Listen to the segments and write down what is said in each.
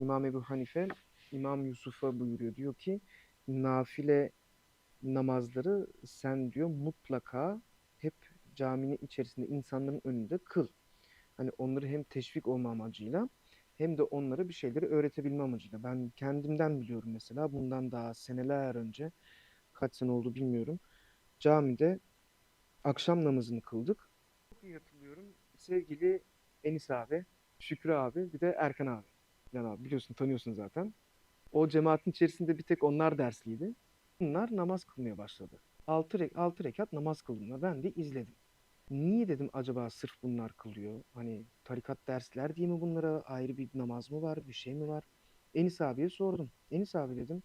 İmam Ebu Hanife İmam Yusuf'a buyuruyor. Diyor ki nafile namazları sen diyor mutlaka hep caminin içerisinde insanların önünde kıl. Hani onları hem teşvik olma amacıyla hem de onlara bir şeyleri öğretebilme amacıyla. Ben kendimden biliyorum mesela bundan daha seneler önce kaç sene oldu bilmiyorum. Camide akşam namazını kıldık. Çok iyi hatırlıyorum. Sevgili Enis abi, Şükrü abi bir de Erkan abi. Can abi biliyorsun tanıyorsun zaten. O cemaatin içerisinde bir tek onlar dersliydi. Bunlar namaz kılmaya başladı. 6 rek 6 rekat namaz kıldılar. Ben de izledim. Niye dedim acaba sırf bunlar kılıyor? Hani tarikat dersler diye mi bunlara ayrı bir namaz mı var, bir şey mi var? Enis abiye sordum. Enis abi dedim.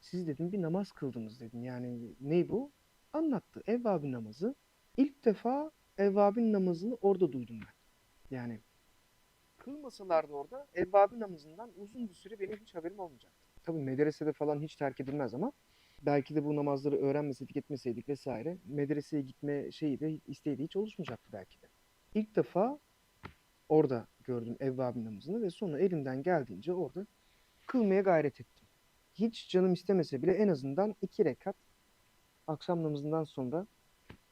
Siz dedim bir namaz kıldınız dedim. Yani ne bu? Anlattı. Evvabin namazı. İlk defa evvabin namazını orada duydum ben. Yani kılmasalardı orada evvabin namazından uzun bir süre benim hiç haberim olmayacaktı. Tabii medresede falan hiç terk edilmez ama belki de bu namazları öğrenmeseydik etmeseydik vesaire medreseye gitme şeyi de isteği de hiç oluşmayacaktı belki de. İlk defa orada gördüm evvabin namazını ve sonra elimden geldiğince orada kılmaya gayret ettim. Hiç canım istemese bile en azından iki rekat akşam namazından sonra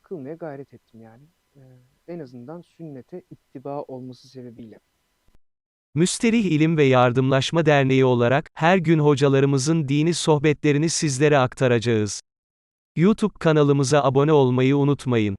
kılmaya gayret ettim yani. Ee, en azından sünnete ittiba olması sebebiyle. Müsterih İlim ve Yardımlaşma Derneği olarak, her gün hocalarımızın dini sohbetlerini sizlere aktaracağız. YouTube kanalımıza abone olmayı unutmayın.